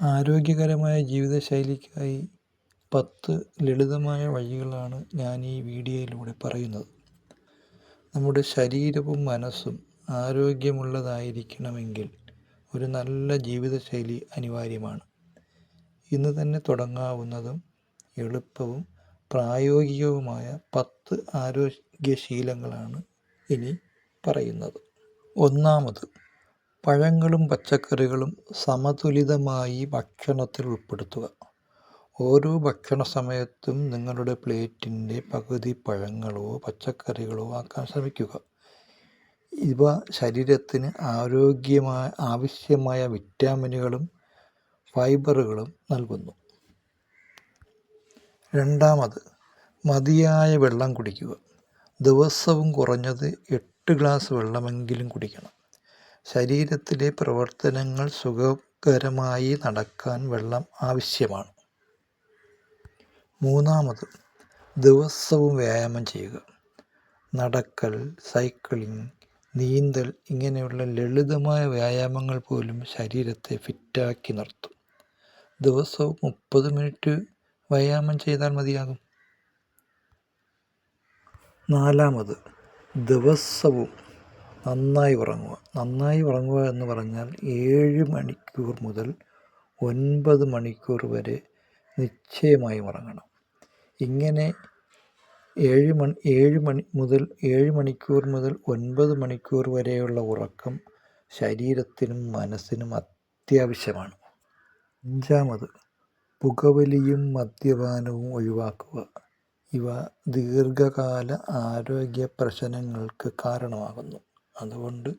ആരോഗ്യകരമായ ജീവിതശൈലിക്കായി പത്ത് ലളിതമായ വഴികളാണ് ഞാൻ ഈ വീഡിയോയിലൂടെ പറയുന്നത്. നമ്മുടെ ശരീരവും മനസ്സും ആരോഗ്യമുള്ളതായിരിക്കണമെങ്കിൽ ഒരു നല്ല ജീവിതശൈലി അനിവാര്യമാണ്. ഇന്ന് തന്നെ തുടങ്ങാവുന്നതും എളുപ്പവും പ്രായോഗികവുമായ പത്ത് ആരോഗ്യശീലങ്ങളാണ് ഇനി പറയുന്നത്. ഒന്നാമത് പഴങ്ങളും പച്ചക്കറികളും സമതുലിതമായി ഭക്ഷണത്തിൽ ഉൾപ്പെടുത്തുക. ഓരോ ഭക്ഷണ സമയത്തും നിങ്ങളുടെ പ്ലേറ്റിന്റെ പകുതി പഴങ്ങളോ പച്ചക്കറികളോ ആക്കാൻ ശ്രമിക്കുക. ഇവ ശരീരത്തിന് ആരോഗ്യമായ ആവശ്യമായ വിറ്റാമിനുകളും ഫൈബറുകളും നൽകുന്നു. രണ്ടാമത് മതിയായ വെള്ളം കുടിക്കുക. ദിവസവും കുറഞ്ഞത് എട്ട് ഗ്ലാസ് വെള്ളമെങ്കിലും കുടിക്കണം. ശരീരത്തിലെ പ്രവർത്തനങ്ങൾ സുഖകരമായി നടക്കാൻ വെള്ളം ആവശ്യമാണ്. മൂന്നാമത് ദിവസവും വ്യായാമം ചെയ്യുക. നടക്കൽ സൈക്ലിംഗ് നീന്തൽ ഇങ്ങനെയുള്ള ലളിതമായ വ്യായാമങ്ങൾ പോലും ശരീരത്തെ ഫിറ്റാക്കി നിർത്തും. ദിവസവും മുപ്പത് മിനിറ്റ് വ്യായാമം ചെയ്താൽ മതിയാകും. നാലാമത് ദിവസവും നന്നായി ഉറങ്ങുക. നന്നായി ഉറങ്ങുക എന്ന് പറഞ്ഞാൽ ഏഴ് മണിക്കൂർ മുതൽ ഒൻപത് മണിക്കൂർ വരെ നിശ്ചയമായി ഉറങ്ങണം. ഇങ്ങനെ ഏഴ് മണി ഏഴ് മണി മുതൽ ഏഴ് മണിക്കൂർ മുതൽ ഒൻപത് മണിക്കൂർ വരെയുള്ള ഉറക്കം ശരീരത്തിനും മനസ്സിനും അത്യാവശ്യമാണ്. അഞ്ചാമത് പുകവലിയും മദ്യപാനവും ഒഴിവാക്കുക. ഇവ ദീർഘകാല ആരോഗ്യ പ്രശ്നങ്ങൾക്ക് കാരണമാകുന്നു. അതുകൊണ്ട്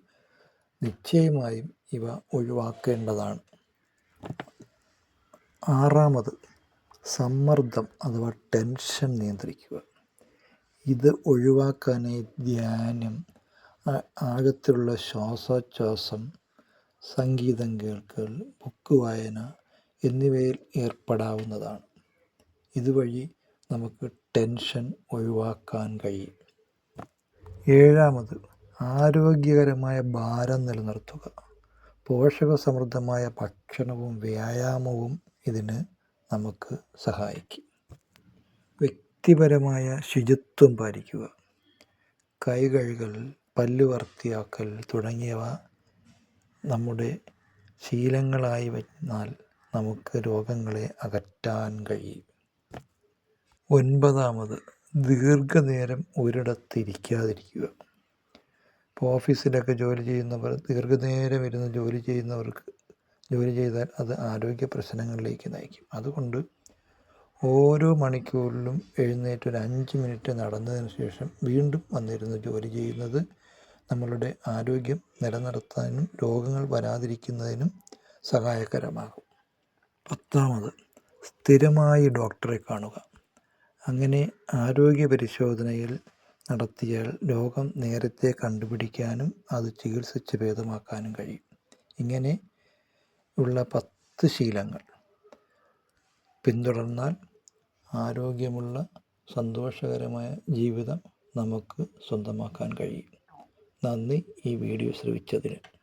നിശ്ചയമായും ഇവ ഒഴിവാക്കേണ്ടതാണ്. ആറാമത് സമ്മർദ്ദം അഥവാ ടെൻഷൻ നിയന്ത്രിക്കുക. ഇത് ഒഴിവാക്കാനായി ധ്യാനം ആഴത്തിലുള്ള ശ്വാസോച്ഛ്വാസം സംഗീതം കേൾക്കൽ ബുക്ക് വായന എന്നിവയിൽ ഏർപ്പെടാവുന്നതാണ്. ഇതുവഴി നമുക്ക് ടെൻഷൻ ഒഴിവാക്കാൻ കഴിയും. ഏഴാമത് ആരോഗ്യകരമായ ഭാരം നിലനിർത്തുക. പോഷകസമൃദ്ധമായ ഭക്ഷണവും വ്യായാമവും ഇതിന് നമുക്ക് സഹായിക്കും. വ്യക്തിപരമായ ശുചിത്വം പാലിക്കുക. കൈ കഴുകൽ പല്ല് വൃത്തിയാക്കൽ തുടങ്ങിയവ നമ്മുടെ ശീലങ്ങളായി വന്നാൽ നമുക്ക് രോഗങ്ങളെ അകറ്റാൻ കഴിയും. ഒൻപതാമത് ദീർഘനേരം ഒരിടത്തിരിക്കാതിരിക്കുക. ഇപ്പോൾ ഓഫീസിലൊക്കെ ജോലി ചെയ്യുന്നവർ ദീർഘനേരം ഇരുന്ന് ജോലി ചെയ്യുന്നവർക്ക് ജോലി ചെയ്താൽ അത് ആരോഗ്യ പ്രശ്നങ്ങളിലേക്ക് നയിക്കും. അതുകൊണ്ട് ഓരോ മണിക്കൂറിലും എഴുന്നേറ്റ് ഒരു അഞ്ച് മിനിറ്റ് നടന്നതിന് ശേഷം വീണ്ടും വന്നിരുന്ന് ജോലി ചെയ്യുന്നത് നമ്മളുടെ ആരോഗ്യം നിലനിർത്താനും രോഗങ്ങൾ വരാതിരിക്കുന്നതിനും സഹായകരമാകും. പത്താമത് സ്ഥിരമായി ഡോക്ടറെ കാണുക. അങ്ങനെ ആരോഗ്യ പരിശോധനയിൽ നടത്തിയാൽ രോഗം നേരത്തെ കണ്ടുപിടിക്കാനും അത് ചികിത്സിച്ച് ഭേദമാക്കാനും കഴിയും. ഇങ്ങനെ ഉള്ള പത്ത് ശീലങ്ങൾ. പിന്തുടർന്നാൽ ആരോഗ്യമുള്ള സന്തോഷകരമായ ജീവിതം നമുക്ക് സ്വന്തമാക്കാൻ കഴിയും. നന്ദി ഈ വീഡിയോ ശ്രവിച്ചതിന്.